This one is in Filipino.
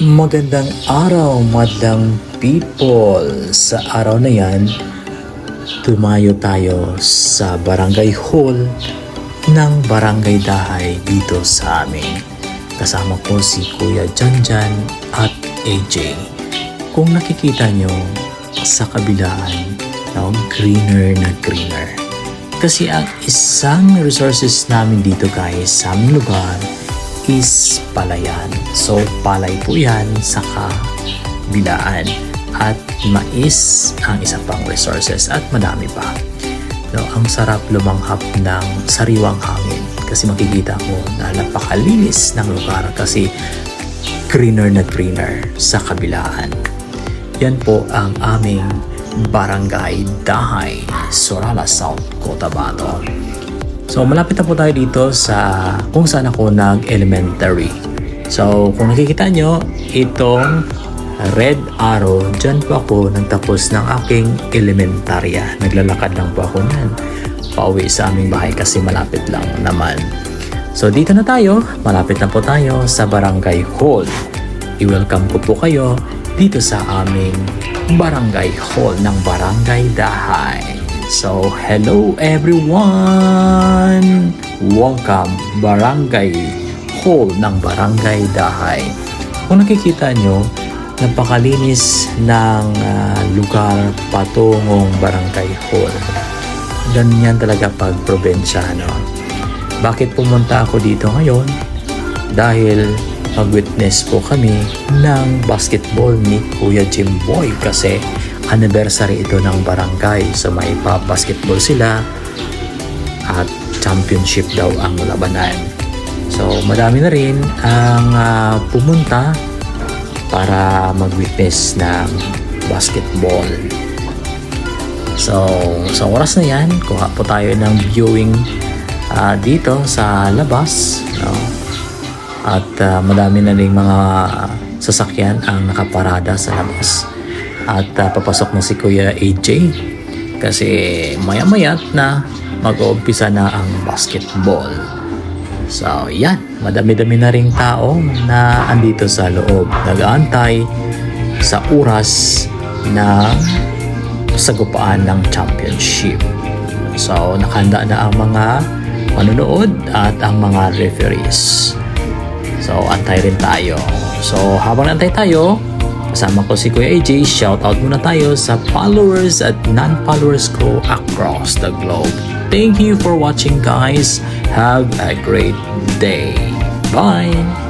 Magandang araw, madlang people. Sa araw na yan, tumayo tayo sa barangay hall ng barangay Dahay dito sa amin. Kasama ko si Kuya Janjan at AJ. Kung nakikita nyo sa kabilaan, no, greener na greener. Kasi ang isang resources namin dito guys sa aming lugar is palayan. So palay po yan sa kabilaan. At mais ang isa pang resources at madami pa. No, ang sarap lumanghap ng sariwang hangin kasi makikita mo na napakalinis ng lugar kasi greener na greener sa kabilaan. Yan po ang aming Barangay Dahay, Sorala South, Cotabato. So malapit na po tayo dito sa kung saan ako nag-elementary. So kung nakikita nyo, itong red arrow, dyan po ako nagtapos ng aking elementarya. Naglalakad lang po ako nan pauwi sa aming bahay kasi malapit lang naman. So dito na tayo, malapit na po tayo sa Barangay Hall. I-welcome ko po kayo dito sa aming Barangay Hall ng Barangay Dahay. So, hello everyone! Welcome Barangay Hall ng Barangay Dahay. Kung nakikita nyo, napakalinis ng ah, lugar patungong Barangay Hall. Ganyan talaga pag probensya, no? Bakit pumunta ako dito ngayon? Dahil mag-witness po kami ng basketball ni Kuya Jim Boy kasi anniversary ito ng barangay. So may pa-basketball sila at championship daw ang labanan. So madami na rin ang ah, pumunta para mag-witness ng basketball. So, sa oras na yan, kuha po tayo ng viewing ah, dito sa labas. No? At ah, madami na rin mga sasakyan ang nakaparada sa labas. At ah, papasok na si Kuya AJ kasi maya-mayat na mag-uumpisa na ang basketball. So, yan. Madami-dami na ring tao na andito sa loob. Nag-aantay sa oras na sagupaan ng championship. So, nakanda na ang mga manunood at ang mga referees. So, antay rin tayo. So, habang antay tayo, kasama ko si Kuya AJ, shout out muna tayo sa followers at non-followers ko across the globe. Thank you for watching guys. Have a great day. Bye!